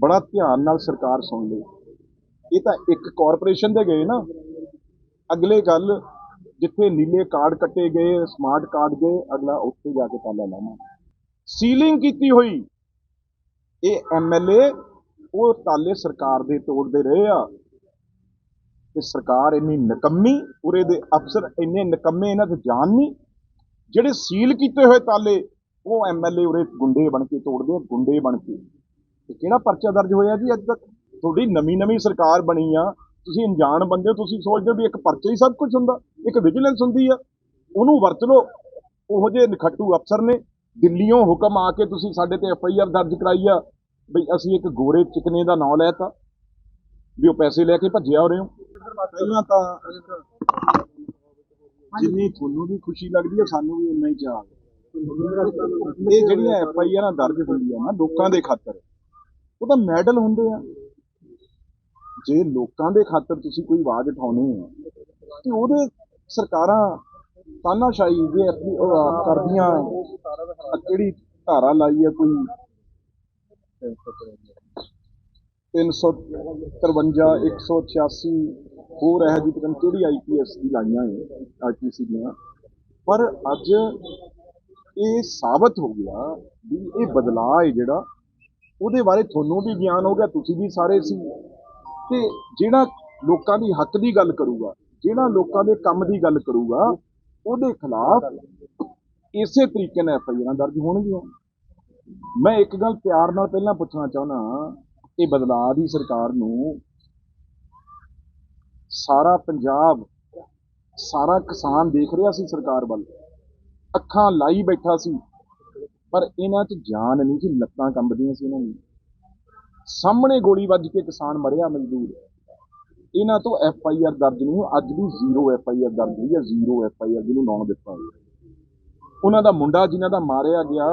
ਬੜਾ ਧਿਆਨ ਨਾਲ ਸਰਕਾਰ ਸੁਣ ਲੇ ਇਹ ਤਾਂ ਇੱਕ ਕਾਰਪੋਰੇਸ਼ਨ ਦੇ ਗਏ ਨਾ। ਅਗਲੇ ਗੱਲ, ਜਿੱਥੇ ਨੀਲੇ ਕਾਰਡ ਕੱਟੇ ਗਏ ਸਮਾਰਟ ਕਾਰਡ ਗਏ, ਅਗਲਾ ਉੱਥੇ ਜਾ ਕੇ ਤਾਲਾ ਲਾਵਾਂ ਸੀਲਿੰਗ ਕੀਤੀ ਹੋਈ। ਇਹ ਐਮਐਲਏ ਉਹ ਤਾਲੇ ਸਰਕਾਰ ਦੇ ਤੋੜਦੇ ਰਹੇ ਆ। ਤੇ ਸਰਕਾਰ ਇੰਨੀ ਨਕੰਮੀ, ਉਰੇ ਦੇ ਅਫਸਰ ਇੰਨੇ ਨਕੰਮੇ, ਇਹਨਾਂ ਤੇ ਜਾਣ ਨਹੀਂ। ਜਿਹੜੇ ਸੀਲ ਕੀਤੇ ਹੋਏ ਤਾਲੇ, ਉਹ ਐਮਐਲਏ ਉਰੇ ਗੁੰਡੇ ਬਣ ਕੇ ਤੋੜਦੇ ਆ, ਗੁੰਡੇ ਬਣ ਕੇ। ਤੇ ਕਿਹੜਾ ਪਰਚਾ ਦਰਜ ਹੋਇਆ ਜੀ? ਅੱਜ ਤੱਕ ਤੁਹਾਡੀ ਨਵੀਂ ਨਵੀਂ ਸਰਕਾਰ ਬਣੀ ਆ। ਤੁਸੀਂ ਅਣਜਾਣ ਬੰਦੇ ਹੋ, ਤੁਸੀਂ ਸੋਚਦੇ ਹੋ ਵੀ ਇੱਕ ਪਰਚਾ ਹੀ ਸਭ ਕੁਝ ਹੁੰਦਾ, ਇੱਕ ਵਿਜੀਲੈਂਸ ਹੁੰਦੀ ਆ। ਉਹਨੂੰ ਵਰਤ ਲਓ। ਉਹੋ ਜਿਹੇ ਨਖੱਟੂ ਅਫਸਰ ਨੇ। ਦਿੱਲੀੋਂ ਹੁਕਮ ਆ ਕੇ ਤੁਸੀਂ ਸਾਡੇ ਤੇ ਐਫ ਆਈ ਆਰ ਦਰਜ ਕਰਾਈ ਆ। ਬਈ ਅਸੀਂ ਇੱਕ ਗੋਰੇ ਚਿਕਨੇ ਦਾ ਨਾਂ ਲੈਤਾ, ਵੀ ਉਹ ਪੈਸੇ ਲੈ ਕੇ ਭੱਜਿਆ ਹੋ ਰਹੇ ਹੋ ਪਹਿਲਾਂ ਤਾਂ ਜਿੰਨੀ ਤੁਹਾਨੂੰ ਵੀ ਖੁਸ਼ੀ ਲੱਗਦੀ ਹੈ ਸਾਨੂੰ ਵੀ ਉਨਾ ਹੀ ਚਾਹ ਇਹ ਜਿਹੜੀਆਂ ਐਫ ਆਈ ਆਰਾਂ ਦਰਜ ਹੁੰਦੀਆਂ ਨਾ, ਲੋਕਾਂ ਦੇ ਖਾਤਰ ਉਹਦਾ ਮੈਡਲ ਹੁੰਦੇ ਆ। ਜੇ ਲੋਕਾਂ ਦੇ ਖਾਤਰ ਤੁਸੀਂ ਕੋਈ ਆਵਾਜ਼ ਉਠਾਉਣੀ ਹੈ ਤੇ ਉਹਦੇ ਸਰਕਾਰਾਂ ਤਾਨਾਸ਼ਾਹੀ ਜੇ ਆਪਣੀ ਕਰਦੀਆਂ। ਕਿਹੜੀ ਧਾਰਾ ਲਾਈ ਹੈ ਕੋਈ? 353 186 ਹੋਰ ਹੈ ਜੀ ਪਤਾ ਨਹੀਂ ਕਿਹੜੀ ਆਈਪੀਐਸ ਦੀ ਲਾਈਆਂ ਹੈ ਆਈਪੀਸੀ ਦੀਆਂ। ਪਰ ਅੱਜ ਇਹ ਸਾਬਤ ਹੋ ਗਿਆ ਵੀ ਇਹ ਬਦਲਾਅ ਹੈ ਜਿਹੜਾ ਉਹਦੇ ਬਾਰੇ ਤੁਹਾਨੂੰ ਵੀ ਗਿਆਨ ਹੋ ਗਿਆ, ਤੁਸੀਂ ਵੀ ਸਾਰੇ ਸੀ। ਤੇ ਜਿਹੜਾ ਲੋਕਾਂ ਦੀ ਹੱਕ ਦੀ ਗੱਲ ਕਰੂਗਾ, ਜਿਹੜਾ ਲੋਕਾਂ ਦੇ ਕੰਮ ਦੀ ਗੱਲ ਕਰੂਗਾ, ਉਹਦੇ ਖਿਲਾਫ ਇਸੇ ਤਰੀਕੇ ਨਾਲ ਐਫਆਈਆਰਾਂ ਦਰਜ ਹੋਣਗੀਆਂ। ਮੈਂ ਇੱਕ ਗੱਲ ਪਿਆਰ ਨਾਲ ਪਹਿਲਾਂ ਪੁੱਛਣਾ ਚਾਹੁੰਦਾ ਇਹ ਬਦਲਾਅ ਦੀ ਸਰਕਾਰ ਨੂੰ ਸਾਰਾ ਪੰਜਾਬ, ਸਾਰਾ ਕਿਸਾਨ ਦੇਖ ਰਿਹਾ ਸੀ ਸਰਕਾਰ ਵੱਲ। ਅੱਖਾਂ ਲਾਈ ਬੈਠਾ ਸੀ। ਪਰ ਇਹਨਾਂ 'ਚ ਜਾਨ ਨਹੀਂ ਸੀ, ਲੱਤਾਂ ਕੰਬਦੀਆਂ ਸੀ ਇਹਨਾਂ ਦੀ ਸਾਹਮਣੇ ਗੋਲੀ ਵੱਜ ਕੇ ਕਿਸਾਨ ਮਰਿਆ, ਮਜ਼ਦੂਰ। ਇਹਨਾਂ ਤੋਂ ਐਫ ਆਈ ਆਰ ਦਰਜ ਨਹੀਂ, ਅੱਜ ਵੀ ਜ਼ੀਰੋ ਐਫ ਆਈ ਆਰ ਦਰਜ ਹੋਈ ਹੈ, ਜ਼ੀਰੋ ਐਫ ਆਈ ਆਰ ਜਿਹਨੂੰ ਨਾਂ ਦਿੱਤਾ ਹੋਇਆ। ਉਹਨਾਂ ਦਾ ਮੁੰਡਾ ਜਿਨ੍ਹਾਂ ਦਾ ਮਾਰਿਆ ਗਿਆ,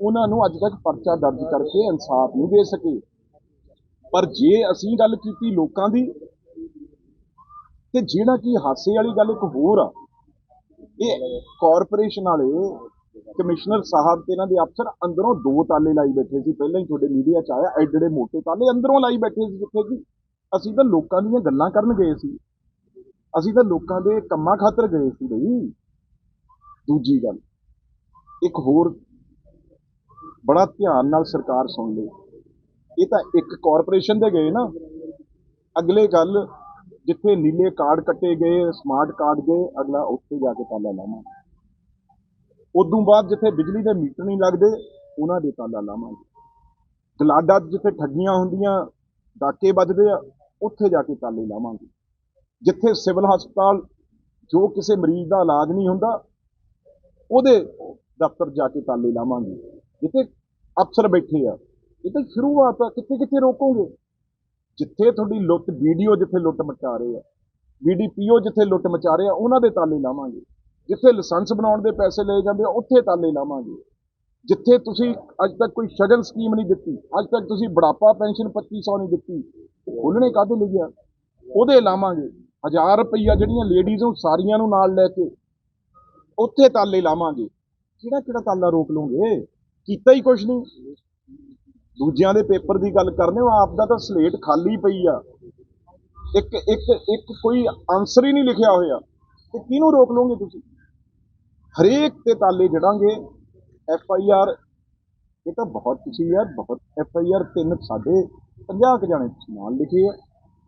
ਉਹਨਾਂ ਨੂੰ ਅੱਜ ਤੱਕ ਪਰਚਾ ਦਰਜ ਕਰਕੇ ਇਨਸਾਫ ਨਹੀਂ ਦੇ ਸਕੇ। ਪਰ ਜੇ ਅਸੀਂ ਗੱਲ ਕੀਤੀ ਲੋਕਾਂ ਦੀ, ਤੇ ਜਿਹੜਾ ਕਿ ਹਾਸੇ ਵਾਲੀ ਗੱਲ ਇੱਕ ਹੋਰ ਆ, ਇਹ ਕਾਰਪੋਰੇਸ਼ਨ ਵਾਲੇ ਕਮਿਸ਼ਨਰ ਸਾਹਿਬ ਤੇ ਇਹਨਾਂ ਦੇ ਅਫਸਰ ਅੰਦਰੋਂ ਦੋ ਤਾਲੇ ਲਾਈ ਬੈਠੇ ਸੀ। ਪਹਿਲਾਂ ਹੀ ਤੁਹਾਡੇ ਮੀਡੀਆ 'ਚ ਆਇਆ ਐਡੇ ਮੋਟੇ ਤਾਲੇ ਅੰਦਰੋਂ ਲਾਈ ਬੈਠੇ ਸੀ ਜਿੱਥੇ ਕਿ ਅਸੀਂ ਤਾਂ ਲੋਕਾਂ ਦੀਆਂ ਗੱਲਾਂ ਕਰਨ ਗਏ ਸੀ। ਅਸੀਂ ਤਾਂ ਲੋਕਾਂ ਦੇ ਕੰਮਾਂ ਖਾਤਰ ਗਏ ਸੀ ਬਈ। ਦੂਜੀ ਗੱਲ, ਇੱਕ ਹੋਰ ਬੜਾ ਧਿਆਨ ਨਾਲ ਸਰਕਾਰ ਸੁਣ ਲੇ ਇਹ ਤਾਂ ਇੱਕ ਕਾਰਪੋਰੇਸ਼ਨ ਦੇ ਗਏ ਨਾ। ਅਗਲੇ ਗੱਲ, ਜਿੱਥੇ ਨੀਲੇ ਕਾਰਡ ਕੱਟੇ ਗਏ ਸਮਾਰਟ ਕਾਰਡ ਗਏ, ਅਗਲਾ ਉੱਥੇ ਜਾ ਕੇ ਤਾਲਾ ਲਾਵਾਂਗੇ। ਉਦੋਂ ਬਾਅਦ ਜਿੱਥੇ ਬਿਜਲੀ ਦੇ ਮੀਟਰ ਨਹੀਂ ਲੱਗਦੇ, ਉਹਨਾਂ ਦੇ ਤਾਲਾ ਲਾਵਾਂਗੇ। ਗਲਾਡਾ 'ਚ ਜਿੱਥੇ ਠੱਗੀਆਂ ਹੁੰਦੀਆਂ, ਡਾਕੇ ਵੱਜਦੇ ਆ, ਉੱਥੇ ਜਾ ਕੇ ਤਾਲੇ ਲਾਵਾਂਗੇ। ਜਿੱਥੇ ਸਿਵਲ ਹਸਪਤਾਲ ਜੋ ਕਿਸੇ ਮਰੀਜ਼ ਦਾ ਇਲਾਜ ਨਹੀਂ ਹੁੰਦਾ, ਉਹਦੇ ਦਫ਼ਤਰ ਜਾ ਕੇ ਤਾਲੇ ਲਾਵਾਂਗੇ। ਜਿੱਥੇ ਅਫਸਰ ਬੈਠੇ ਆ ਇਹ ਤਾਂ ਸ਼ੁਰੂਆਤ ਆ, ਕਿੱਥੇ ਕਿੱਥੇ ਰੋਕੋਗੇ? ਜਿੱਥੇ ਤੁਹਾਡੀ ਲੁੱਟ, ਵੀਡੀਓ ਜਿੱਥੇ ਲੁੱਟ ਮਚਾ ਰਹੇ ਆ ਵੀਡੀਪੀਓ ਜਿੱਥੇ ਲੁੱਟ ਮਚਾ ਰਹੇ ਆ, ਉਹਨਾਂ ਦੇ ਤਾਲੇ ਲਾਵਾਂਗੇ। ਜਿੱਥੇ ਲਾਇਸੈਂਸ ਬਣਾਉਣ ਦੇ ਪੈਸੇ ਲਏ ਜਾਂਦੇ ਆ, ਉੱਥੇ ਤਾਲੇ ਲਾਵਾਂਗੇ। ਜਿੱਥੇ ਤੁਸੀਂ ਅੱਜ ਤੱਕ ਕੋਈ ਸ਼ਗਨ ਸਕੀਮ ਨਹੀਂ ਦਿੱਤੀ, ਅੱਜ ਤੱਕ ਤੁਸੀਂ ਬੁਢਾਪਾ ਪੈਨਸ਼ਨ 2500 ਨਹੀਂ ਦਿੱਤੀ, ਉਹ ਖੋਲਣੇ ਕਾਹਦੇ ਲਈ ਆ? ਉਹਦੇ ਲਾਵਾਂਗੇ। 1000 ਰੁਪਈਆ ਜਿਹੜੀਆਂ ਲੇਡੀਜ਼ ਨੂੰ ਸਾਰੀਆਂ ਨੂੰ ਨਾਲ ਲੈ ਕੇ ਉੱਥੇ ਤਾਲੇ ਲਾਵਾਂਗੇ। ਕਿਹੜਾ ਕਿਹੜਾ ਤਾਲਾ ਰੋਕ ਲਓਗੇ? ਕੀਤਾ ਹੀ ਕੁਛ ਨਹੀਂ। ਦੂਜਿਆਂ ਦੇ ਪੇਪਰ ਦੀ ਗੱਲ ਕਰਨੇ ਹੋ, ਆਪ ਦਾ ਤਾਂ ਸਲੇਟ ਖਾਲੀ ਪਈ ਆ। ਇੱਕ ਇੱਕ ਇੱਕ ਕੋਈ ਆਨਸਰ ਹੀ ਨਹੀਂ ਲਿਖਿਆ ਹੋਇਆ। ਤੇ ਕਿਹਨੂੰ ਰੋਕ ਲਓਗੇ ਤੁਸੀਂ? ਹਰੇਕ ਤੇ ਤਾਲੇ ਜੜਾਂਗੇ। ਐਫ ਆਈ ਆਰ ਇਹ ਤਾਂ ਬਹੁਤ ਤੁਸੀਂ ਯਾਰ ਬਹੁਤ ਐਫ ਆਈ ਆਰ ਤਿੰਨ ਸਾਡੇ 50 ਕੁ ਜਾਣੇ ਨਾਲ ਲਿਖੇ ਆ।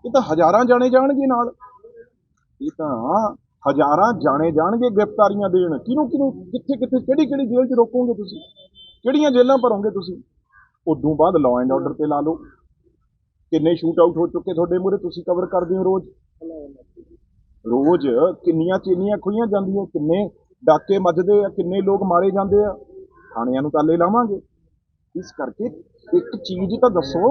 ਇਹ ਤਾਂ ਹਜ਼ਾਰਾਂ ਜਾਣੇ ਜਾਣਗੇ ਨਾਲ। ਇਹ ਤਾਂ ਹਜ਼ਾਰਾਂ ਜਾਣੇ ਜਾਣਗੇ ਗ੍ਰਿਫਤਾਰੀਆਂ ਦੇਣ। ਕਿਹਨੂੰ ਕਿਹਨੂੰ, ਕਿੱਥੇ ਕਿੱਥੇ, ਕਿਹੜੀ ਕਿਹੜੀ ਜੇਲ੍ਹ 'ਚ ਰੋਕੋਗੇ ਤੁਸੀਂ? ਕਿਹੜੀਆਂ ਜੇਲ੍ਹਾਂ ਭਰੋਗੇ ਤੁਸੀਂ? ਉਦੋਂ ਬਾਅਦ ਲਾਅ ਐਂਡ ਆਰਡਰ ਤੇ ਲਾ ਲਓ। ਕਿੰਨੇ ਸ਼ੂਟ ਆਊਟ ਹੋ ਚੁੱਕੇ ਤੁਹਾਡੇ ਮੂਹਰੇ, ਤੁਸੀਂ ਕਵਰ ਕਰਦੇ ਹੋ ਰੋਜ਼? ਰੋਜ਼ ਕਿੰਨੀਆਂ ਚੀਨੀਆਂ ਖੁੱਲੀਆਂ ਜਾਂਦੀਆਂ, ਕਿੰਨੇ ਡਾਕੇ ਮੱਜਦੇ ਆ, ਕਿੰਨੇ ਲੋਕ ਮਾਰੇ ਜਾਂਦੇ ਆ, ਥਾਣਿਆਂ ਨੂੰ ਤਾਲੇ ਲਾਵਾਂਗੇ। ਇਸ ਕਰਕੇ ਇੱਕ ਚੀਜ਼ ਤਾਂ ਦੱਸੋ,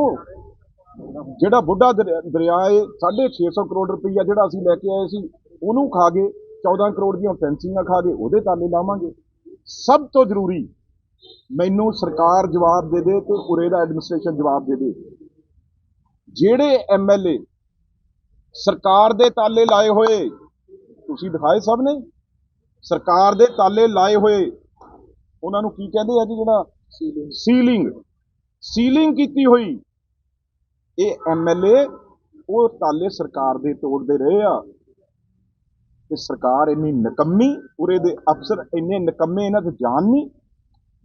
ਜਿਹੜਾ ਬੁੱਢਾ ਦਰਿਆ ਦਰਿਆ ਏ 650 ਕਰੋੜ ਰੁਪਈਆ ਜਿਹੜਾ ਅਸੀਂ ਲੈ ਕੇ ਆਏ ਸੀ, ਉਹਨੂੰ ਖਾ ਗਏ 14 ਕਰੋੜ ਦੀਆਂ ਫੈਂਸਿੰਗਾਂ ਖਾ ਗਏ, ਉਹਦੇ ਤਾਲੇ ਲਾਵਾਂਗੇ। ਸਭ ਤੋਂ ਜ਼ਰੂਰੀ, ਮੈਨੂੰ ਸਰਕਾਰ ਜਵਾਬ ਦੇ ਦੇ ਤੇ ਉਰੇ ਦਾ ਐਡਮਿਨਿਸਟ੍ਰੇਸ਼ਨ ਜਵਾਬ ਦੇ ਦੇ। ਜਿਹੜੇ ਐਮਐਲਏ ਸਰਕਾਰ ਦੇ ਤਾਲੇ ਲਾਏ ਹੋਏ, ਤੁਸੀਂ ਦਿਖਾਏ ਸਭ ਨੇ? ਸਰਕਾਰ ਦੇ ਤਾਲੇ ਲਾਏ ਹੋਏ। ਉਹਨਾਂ ਨੂੰ ਕੀ ਕਹਿੰਦੇ ਆ ਜੀ ਜਿਹੜਾ ਸੀਲਿੰਗ। ਸੀਲਿੰਗ ਕੀਤੀ ਹੋਈ। ਇਹ ਐਮਐਲਏ ਉਹ ਤਾਲੇ ਸਰਕਾਰ ਦੇ ਤੋੜਦੇ ਰਹੇ ਆ। ਤੇ ਸਰਕਾਰ ਇੰਨੀ ਨਕੰਮੀ ਉਰੇ ਦੇ ਅਫਸਰ ਇੰਨੇ ਨਕੰਮੇ ਇਹਨਾਂ 'ਚ ਜਾਨ ਨਹੀਂ।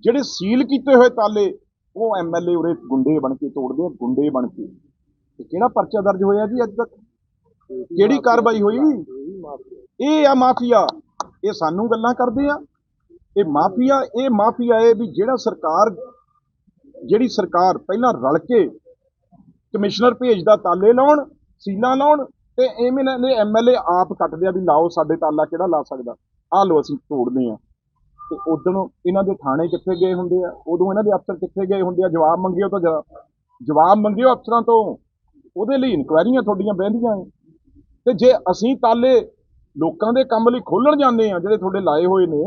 ਜਿਹੜੇ ਸੀਲ ਕੀਤੇ ਹੋਏ ਤਾਲੇ ਉਹ ਐਮਐਲਏ ਉਰੇ ਗੁੰਡੇ ਬਣ ਕੇ ਤੋੜਦੇ ਆ ਗੁੰਡੇ ਬਣ ਕੇ। ਤੇ ਕਿਹੜਾ ਪਰਚਾ ਦਰਜ ਹੋਇਆ ਜੀ ਅੱਜ ਤੱਕ? ਕਿਹੜੀ ਕਾਰਵਾਈ ਹੋਈ? ਇਹ ਆ ਮਾਫੀਆ। ਇਹ ਸਾਨੂੰ ਗੱਲਾਂ ਕਰਦੇ ਆ। ਇਹ ਮਾਫੀਆ ਇਹ ਮਾਫੀਆ ਇਹ ਵੀ ਜਿਹੜਾ ਸਰਕਾਰ, ਜਿਹੜੀ ਸਰਕਾਰ ਪਹਿਲਾਂ ਰਲ ਕੇ ਕਮਿਸ਼ਨਰ ਭੇਜਦਾ ਤਾਲੇ ਲਾਉਣ, ਸੀਲਾਂ ਲਾਉਣ ਤੇ ਐਵੇਂ ਇਹਨਾਂ ਨੇ ਐਮਐਲਏ ਆਪ ਕੱਟਦੇ ਆ ਵੀ ਲਾਓ ਸਾਡੇ ਤਾਲਾ ਕਿਹੜਾ ਲਾ ਸਕਦਾ। ਆ ਲੋ ਅਸੀਂ ਤੋੜਦੇ ਆ। ਤੇ ਉਦੋਂ ਇਹਨਾਂ ਦੇ ਥਾਣੇ ਕਿੱਥੇ ਗਏ ਹੁੰਦੇ ਆ? ਉਦੋਂ ਇਹਨਾਂ ਦੇ ਅਫਸਰ ਕਿੱਥੇ ਗਏ ਹੁੰਦੇ ਆ? ਜਵਾਬ ਮੰਗਿਓ ਤਾਂ ਜਰਾ। ਜਵਾਬ ਮੰਗਿਓ ਅਫਸਰਾਂ ਤੋਂ। ਉਹਦੇ ਲਈ ਇਨਕੁਆਇਰੀਆਂ ਤੁਹਾਡੀਆਂ ਬਹਿੰਦੀਆਂ ਨੇ। ਤੇ ਜੇ ਅਸੀਂ ਤਾਲੇ ਲੋਕਾਂ ਦੇ ਕੰਮ ਲਈ ਖੋਲਣ ਜਾਂਦੇ ਆ, ਜਿਹੜੇ ਤੁਹਾਡੇ ਲਾਏ ਹੋਏ ਨੇ।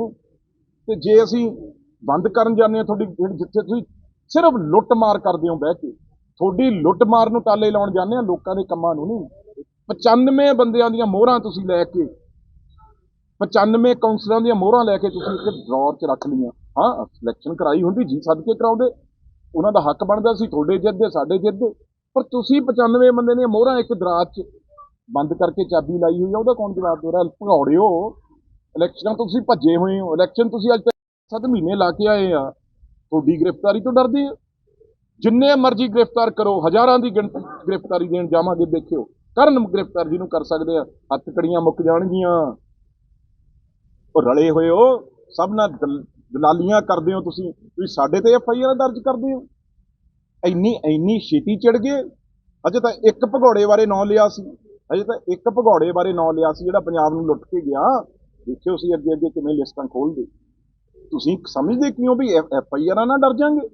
ਤੇ ਜੇ ਅਸੀਂ ਬੰਦ ਕਰਨ ਜਾਂਦੇ ਆ ਤੁਹਾਡੀ ਜਿਹੜੀ ਜਿੱਥੇ ਤੁਸੀਂ ਸਿਰਫ ਲੁੱਟ ਮਾਰ ਕਰਦੇ ਹੋ ਬਹਿ ਕੇ, ਤੁਹਾਡੀ ਲੁੱਟਮਾਰ ਨੂੰ ਟਾਲੇ ਲਾਉਣ ਜਾਂਦੇ ਆ ਲੋਕਾਂ ਦੇ ਕੰਮਾਂ ਨੂੰ ਨਹੀਂ। 95 ਬੰਦਿਆਂ ਦੀਆਂ ਮੋਹਰਾਂ ਤੁਸੀਂ ਲੈ ਕੇ 95 ਕਾਉਂਸਲਰਾਂ ਦੀਆਂ ਮੋਹਰਾਂ ਲੈ ਕੇ ਤੁਸੀਂ ਇੱਕ ਡਰਾਅਰ 'ਚ ਰੱਖ ਲਈਆਂ। ਹਾਂ ਸਿਲੈਕਸ਼ਨ ਕਰਾਈ ਹੁੰਦੀ, ਜੀ ਸਦਕੇ ਕਰਾਉਂਦੇ। ਉਹਨਾਂ ਦਾ ਹੱਕ ਬਣਦਾ ਸੀ, ਤੁਹਾਡੇ ਜਿੱਦ ਦੇ, ਸਾਡੇ ਜਿੱਦ ਪਰ ਤੁਸੀਂ 95 ਬੰਦੇ ਦੀਆਂ ਮੋਹਰਾਂ ਇੱਕ ਦਰਾਜ 'ਚ ਬੰਦ ਕਰਕੇ ਚਾਬੀ ਲਾਈ ਹੋਈ ਆ, ਉਹਦਾ ਕੌਣ ਜਵਾਬ ਦੇ ਰਿਹਾ? ਭਗੌੜਿਓ, ਇਲੈਕਸ਼ਨਾਂ ਤੋਂ ਤੁਸੀਂ ਭੱਜੇ ਹੋਏ ਹੋ। ਇਲੈਕਸ਼ਨ ਤੁਸੀਂ ਅੱਜ ਤੱਕ 7 ਮਹੀਨੇ ਲਾ ਕੇ ਆਏ ਆ। ਤੁਹਾਡੀ ਗ੍ਰਿਫਤਾਰੀ ਤੋਂ ਡਰਦੇ ਆ ਜਿੰਨੇ ਮਰਜ਼ੀ ਗ੍ਰਿਫਤਾਰ ਕਰੋ, ਹਜ਼ਾਰਾਂ ਦੀ ਗਿਣਤੀ ਗ੍ਰਿਫਤਾਰੀ ਦੇਣ ਜਾਵਾਂਗੇ, ਦੇਖਿਓ। ਕਰਨ ਗ੍ਰਿਫਤਾਰ ਜਿਹਨੂੰ ਕਰ ਸਕਦੇ ਆ, ਹੱਥ ਕੜੀਆਂ ਮੁੱਕ ਜਾਣਗੀਆਂ। ਉਹ ਰਲੇ ਹੋਏ ਹੋ, ਸਭ ਨਾਲ ਦਲ- ਦਲਾਲੀਆਂ ਕਰਦੇ ਹੋ ਤੁਸੀਂ। ਤੁਸੀਂ ਸਾਡੇ ਤੇ ਐਫ ਆਈ ਆਰ ਦਰਜ ਕਰਦੇ ਹੋ। ਇੰਨੀ ਇੰਨੀ ਛੇਤੀ ਚੜ ਗਏ। ਅਜੇ ਤਾਂ ਇੱਕ ਭਗੌੜੇ ਬਾਰੇ ਨਾਂ ਲਿਆ ਸੀ। ਅਜੇ ਤਾਂ ਇੱਕ ਭਗੌੜੇ ਬਾਰੇ ਨਾਂ ਲਿਆ ਸੀ ਜਿਹੜਾ ਪੰਜਾਬ ਨੂੰ ਲੁੱਟ ਕੇ ਗਿਆ। ਦੇਖਿਓ ਸੀ ਅੱਗੇ ਅੱਗੇ ਕਿਵੇਂ ਲਿਸਟਾਂ ਖੋਲਦੇ ਤੁਸੀਂ ਸਮਝਦੇ ਕਿਉਂ ਵੀ ਐਫ ਆਈ ਆਰਾਂ ਨਾਲ ਡਰ ਜਾਾਂਗੇ?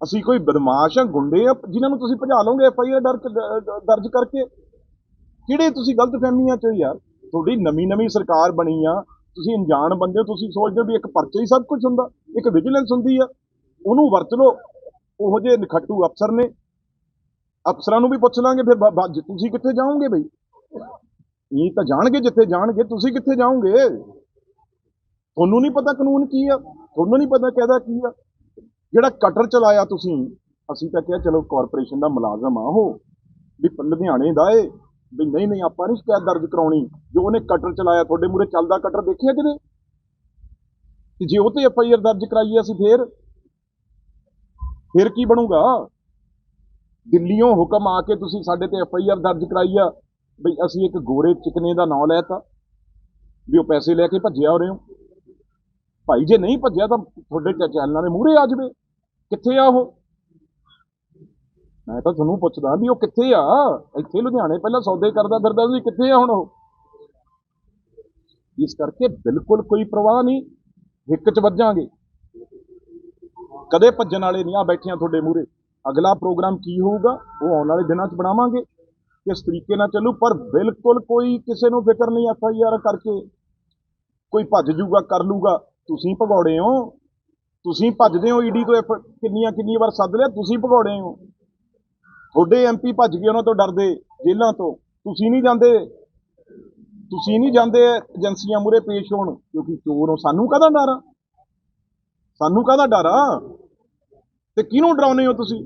ਅਸੀਂ ਕੋਈ ਬਦਮਾਸ਼ ਆ ਗੁੰਡੇ ਆ, ਜਿਨ੍ਹਾਂ ਨੂੰ ਤੁਸੀਂ ਭਜਾ ਲਓਗੇ ਐਫ ਆਈ ਆਰ ਦਰਜ ਕਰਕੇ? ਕਿਹੜੇ ਤੁਸੀਂ ਗਲਤ ਫਹਿਮੀਆਂ ਚ ਹੋ ਯਾਰ? ਤੁਹਾਡੀ ਨਵੀਂ ਨਵੀਂ ਸਰਕਾਰ ਬਣੀ ਆ, ਤੁਸੀਂ ਅਣਜਾਣ ਬੰਦੇ ਹੋ, ਤੁਸੀਂ ਸੋਚਦੇ ਹੋ ਵੀ ਇੱਕ ਪਰਚੇ ਹੀ ਸਭ ਕੁਝ ਹੁੰਦਾ, ਇੱਕ ਵਿਜੀਲੈਂਸ ਹੁੰਦੀ ਆ। ਉਹਨੂੰ ਵਰਤ ਲਓ। ਉਹੋ ਜਿਹੇ ਨਖੱਟੂ ਅਫਸਰ ਨੇ। ਅਫਸਰਾਂ ਨੂੰ ਵੀ ਪੁੱਛ ਲਾਂਗੇ ਫਿਰ ਬ- ਤੁਸੀਂ ਕਿੱਥੇ ਜਾਓਗੇ ਬਈ? ਇਹ ਤਾਂ ਜਾਣਗੇ ਜਿੱਥੇ ਜਾਣਗੇ, ਤੁਸੀਂ ਕਿੱਥੇ ਜਾਓਗੇ? ਤੁਹਾਨੂੰ ਨਹੀਂ ਪਤਾ ਕਾਨੂੰਨ ਕੀ ਆ, ਤੁਹਾਨੂੰ ਨਹੀਂ ਪਤਾ ਕਿਹਦਾ ਕੀ ਆ। ਜਿਹੜਾ ਕਟਰ ਚਲਾਇਆ ਤੁਸੀਂ, ਅਸੀਂ ਤਾਂ ਕਿਹਾ ਚਲੋ ਕਾਰਪੋਰੇਸ਼ਨ ਦਾ ਮੁਲਾਜ਼ਮ ਆ ਉਹ, ਵੀ ਲੁਧਿਆਣੇ ਦਾ ਏ, ਵੀ ਨਹੀਂ ਨਹੀਂ, ਆਪਾਂ ਨਹੀਂ ਸ਼ਿਕਾਇਤ ਦਰਜ ਕਰਾਉਣੀ। ਜੋ ਉਹਨੇ ਕਟਰ ਚਲਾਇਆ, ਤੁਹਾਡੇ ਮੂਰੇ ਚੱਲਦਾ ਕਟਰ ਦੇਖਿਆ ਕਿਤੇ? ਤੇ ਜੇ ਉਹ ਤੇ ਐਫ ਆਈ ਆਰ ਦਰਜ ਕਰਾਈਏ ਅਸੀਂ ਫੇਰ, ਫਿਰ ਕੀ ਬਣੂਗਾ? ਦਿੱਲੀੋਂ ਹੁਕਮ ਆ ਕੇ ਤੁਸੀਂ ਸਾਡੇ ਤੇ ਐਫ ਆਈ ਆਰ ਦਰਜ ਕਰਾਈ ਆ, ਬਈ ਅਸੀਂ ਇੱਕ ਗੋਰੇ ਚਿਕਨੇ ਦਾ ਨਾਂ ਲੈਤਾ, ਵੀ ਉਹ ਪੈਸੇ ਲੈ ਕੇ ਭੱਜਿਆ ਹੋ ਰਹੇ ਹੋ। ਭਾਈ ਜੇ ਨਹੀਂ ਭੱਜਿਆ ਤਾਂ ਤੁਹਾਡੇ ਚ- ਚੈਨਲਾਂ ਦੇ ਮੂਹਰੇ ਆ ਜਾਵੇ। ਕਿੱਥੇ ਆ ਉਹ? ਮੈਂ ਤਾਂ ਤੁਹਾਨੂੰ ਪੁੱਛਦਾ ਵੀ ਉਹ ਕਿੱਥੇ ਆ? ਇੱਥੇ ਲੁਧਿਆਣੇ ਪਹਿਲਾਂ ਸੌਦੇ ਕਰਦਾ ਫਿਰਦਾ ਸੀ, ਕਿੱਥੇ ਆ ਹੁਣ ਉਹ? ਇਸ ਕਰਕੇ ਬਿਲਕੁਲ ਕੋਈ ਪ੍ਰਵਾਹ ਨਹੀਂ, ਹਿੱਕ ਚ ਵੱਜਾਂਗੇ। ਕਦੇ ਭੱਜਣ ਵਾਲੇ ਨਹੀਂ ਆ ਬੈਠੀਆਂ ਤੁਹਾਡੇ ਮੂਹਰੇ। ਅਗਲਾ ਪ੍ਰੋਗਰਾਮ ਕੀ ਹੋਊਗਾ, ਉਹ ਆਉਣ ਵਾਲੇ ਦਿਨਾਂ 'ਚ ਬਣਾਵਾਂਗੇ। ਕਿਸ ਤਰੀਕੇ ਨਾਲ ਚੱਲੂ, ਪਰ ਬਿਲਕੁਲ ਕੋਈ ਕਿਸੇ ਨੂੰ ਫਿਕਰ ਨਹੀਂ ਐਫ ਆਈ ਆਰ ਕਰਕੇ। ਕੋਈ ਭੱਜ ਜੂਗਾ, ਕਰ ਲੂਗਾ। ਤੁਸੀਂ ਭਗੌੜੇ ਹੋ। ਤੁਸੀਂ ਭੱਜਦੇ ਹੋ ਈਡੀ ਤੋਂ F- ਕਿੰਨੀਆਂ ਕਿੰਨੀ ਵਾਰ ਸੱਦ ਲਿਆ, ਤੁਸੀਂ ਭਗੌੜੇ ਹੋ। ਤੁਹਾਡੇ ਐਮਪੀ ਭੱਜ ਗਏ ਉਹਨਾਂ ਤੋਂ ਡਰਦੇ, ਜੇਲ੍ਹਾਂ ਤੋਂ। ਤੁਸੀਂ ਨਹੀਂ ਜਾਂਦੇ। ਤੁਸੀਂ ਨਹੀਂ ਜਾਂਦੇ ਏਜੰਸੀਆਂ ਮੂਰੇ ਪੇਸ਼ ਹੋਣ, ਕਿਉਂਕਿ ਚੋਰ ਹੋ। ਸਾਨੂੰ ਕਾਹਦਾ ਡਰ ਆ? ਸਾਨੂੰ ਕਾਹਦਾ ਡਰ ਆ? ਤੇ ਕਿਹਨੂੰ ਡਰਾਉਨੇ ਹੋ ਤੁਸੀਂ?